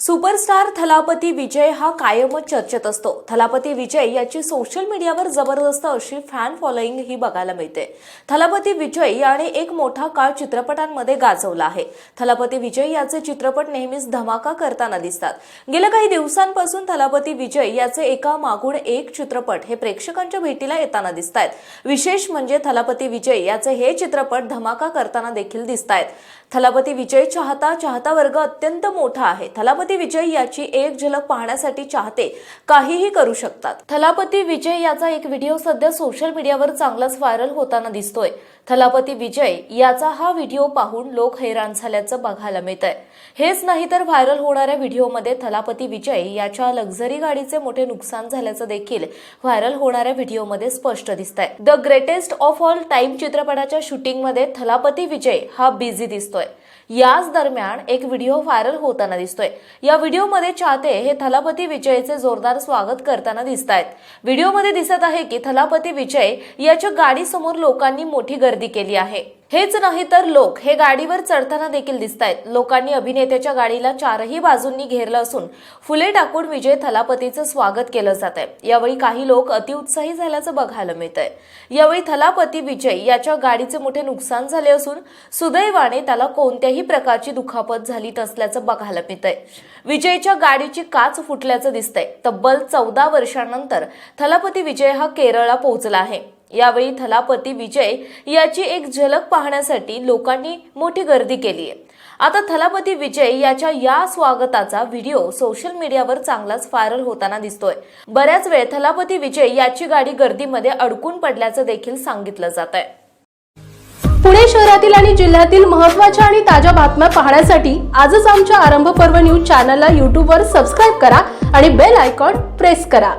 Superstar Thalapathy विजय हा कायमच चर्चेत असतो. थलापती विजय याची सोशल मीडियावर जबरदस्त अशी फॅन फॉलोईंग ही बघायला मिळते. थलापती विजय याने एक मोठा काळ चित्रपटांमध्ये गाजवला आहे. थलापती विजय याचे चित्रपट नेहमीच धमाका करताना दिसतात. गेल्या काही दिवसांपासून थलापती विजय याचे एका मागून एक चित्रपट हे प्रेक्षकांच्या भेटीला येताना दिसत आहेत विशेष म्हणजे थलापती विजय याचे हे चित्रपट धमाका करताना देखील दिसत आहेत थलापती विजय चाहता चाहता वर्ग अत्यंत मोठा आहे. थलापती विजय याची एक झलक पाहण्यासाठी चाहते. काहीही करू शकतात. थलापती विजय याचा एक व्हिडिओ सध्या सोशल मीडियावर चांगलाच व्हायरल होताना दिसतोय. थलापती विजय याचा हा व्हिडिओ पाहून लोक हैराण झाल्याचं बघायला मिळत आहे हेच नाही तर व्हायरल होणाऱ्या व्हिडिओमध्ये थलापती विजय याच्या लक्झरी गाडीचे मोठे नुकसान झाल्याचं देखील व्हायरल होणाऱ्या व्हिडिओमध्ये स्पष्ट दिसत आहे the greatest of all time चित्रपटाच्या शूटिंगमध्ये थलापती विजय हा बिझी दिसतोय. याच दरम्यान एक व्हिडिओ व्हायरल होताना दिसतोय. या व्हिडिओमध्ये चाहते हे थलापती विजयचे जोरदार स्वागत करताना दिसत आहेत व्हिडिओमध्ये दिसत आहे की थलापती विजय याच्या गाडीसमोर लोकांनी मोठी गर्दी केली आहे. हेच नाही तर लोक हे गाडीवर चढताना देखील दिसत आहेत लोकांनी अभिनेत्याच्या गाडीला चारही बाजूंनी घेरलं असून फुले टाकून विजय थलापतीचं स्वागत केलं जात आहे यावेळी काही लोक अतिउत्साही झाल्याचं बघायला मिळत आहे यावेळी थलापती विजय याच्या गाडीचे मोठे नुकसान झाले असून सुदैवाने त्याला कोणत्याही प्रकारची दुखापत झाली नसल्याचं बघायला मिळतंय. विजयच्या गाडीची काच फुटल्याचं दिसतंय. तब्बल चौदा वर्षांनंतर थलापती विजय हा केरळला पोहोचला आहे. यावेळी थलापती विजय याची एक झलक पाहण्यासाठी लोकांनी मोठी गर्दी केली आहे. आता थलापती विजय याच्या या स्वागताचा व्हिडिओ सोशल मीडियावर चांगलाच व्हायरल होताना दिसतोय. बऱ्याच वेळ थलापती विजय याची गाडी गर्दीमध्ये अडकून पडल्याचं देखील सांगितलं जात आहे पुणे शहरातील आणि जिल्ह्यातील महत्त्वाच्या आणि ताज्या बातम्या पाहण्यासाठी आजच आमच्या आरंभ पर्व न्यूज चॅनलला यूट्यूबवर सबस्क्राईब करा आणि बेल आयकॉन प्रेस करा.